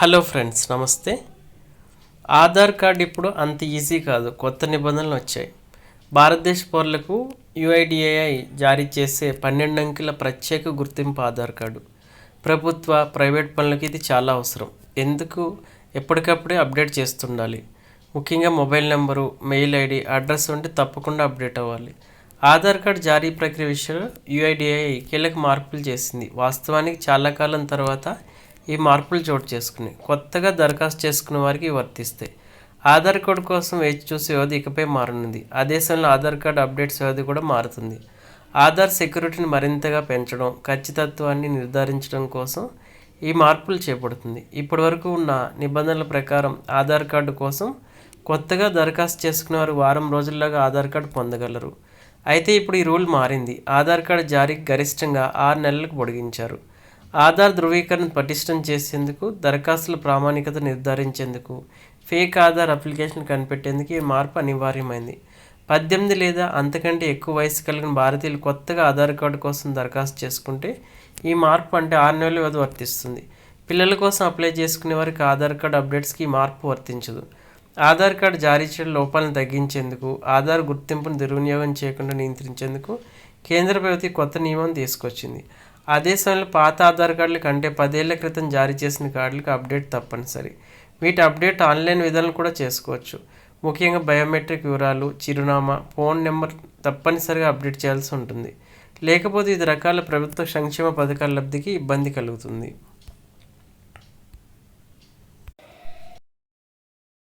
Hello friends నమస్తే. Aadhaar card ఇప్పుడు అంత ఈజీ కాదు కొత్త నిబంధనలు వచ్చాయి. భారతదేశ పౌరులకు యుఐడిఏఐ జారీ చేసే పన్నెండు అంకెల ప్రత్యేక గుర్తింపు ఆధార్ కార్డు. ప్రభుత్వ ప్రైవేట్ పనులకు ఇది చాలా అవసరం. ఎందుకు? ఎప్పటికప్పుడే అప్డేట్ చేస్తుండాలి. ముఖ్యంగా mobile number mail ID address ఉంటే తప్పకుండా అప్డేట్ అవ్వాలి. ఆధార్ కార్డ్ జారీ ప్రక్రియ విషయంలో యుఐడిఐ కీలక మార్పులు చేసింది. వాస్తవానికి చాలా కాలం తర్వాత ఈ మార్పులు చోటు చేసుకుని కొత్తగా దరఖాస్తు చేసుకున్న వారికి వర్తిస్తాయి. ఆధార్ కార్డు కోసం వేచి చూసే వ్యవధి ఇకపై మారనుంది. అదే సమయంలో ఆధార్ కార్డు అప్డేట్స్ వ్యవధి కూడా మారుతుంది. ఆధార్ సెక్యూరిటీని మరింతగా పెంచడం ఖచ్చితత్వాన్ని నిర్ధారించడం కోసం ఈ మార్పులు చేపడుతుంది. ఇప్పటి వరకు ఉన్న నిబంధనల ప్రకారం ఆధార్ కార్డు కోసం కొత్తగా దరఖాస్తు చేసుకునేవారు వారం రోజుల్లోగా ఆధార్ కార్డు పొందగలరు. అయితే ఇప్పుడు ఈ రూల్ మారింది. ఆధార్ కార్డు జారీకి గరిష్టంగా ఆరు నెలలకు పొడిగించారు. ఆధార్ ధృవీకరణ పటిష్టం చేసేందుకు దరఖాస్తుల ప్రామాణికత నిర్ధారించేందుకు ఫేక్ ఆధార్ అప్లికేషన్ కనిపెట్టేందుకు ఈ మార్పు అనివార్యమైంది. పద్దెనిమిది లేదా అంతకంటే ఎక్కువ వయసు కలిగిన భారతీయులు కొత్తగా ఆధార్ కార్డు కోసం దరఖాస్తు చేసుకుంటే ఈ మార్పు అంటే ఆరు నెలల వ్యవధి వర్తిస్తుంది. పిల్లల కోసం అప్లై చేసుకునే వారికి ఆధార్ కార్డు అప్డేట్స్కి ఈ మార్పు వర్తించదు. ఆధార్ కార్డు జారీ చేయడం లోపాలను తగ్గించేందుకు ఆధార్ గుర్తింపును దుర్వినియోగం చేయకుండా నియంత్రించేందుకు కేంద్ర ప్రభుత్వం కొత్త నియమం తీసుకొచ్చింది. అదే సమయంలో పాత ఆధార్ కార్డుల కంటే పదేళ్ళ క్రితం జారీ చేసిన కార్డులకు అప్డేట్ తప్పనిసరి. వీటి అప్డేట్ ఆన్లైన్ విధానం కూడా చేసుకోవచ్చు. ముఖ్యంగా బయోమెట్రిక్ వివరాలు చిరునామా ఫోన్ నెంబర్ తప్పనిసరిగా అప్డేట్ చేయాల్సి ఉంటుంది. లేకపోతే ఇది రకాల ప్రభుత్వ సంక్షేమ పథకాల లబ్ధికి ఇబ్బంది కలుగుతుంది.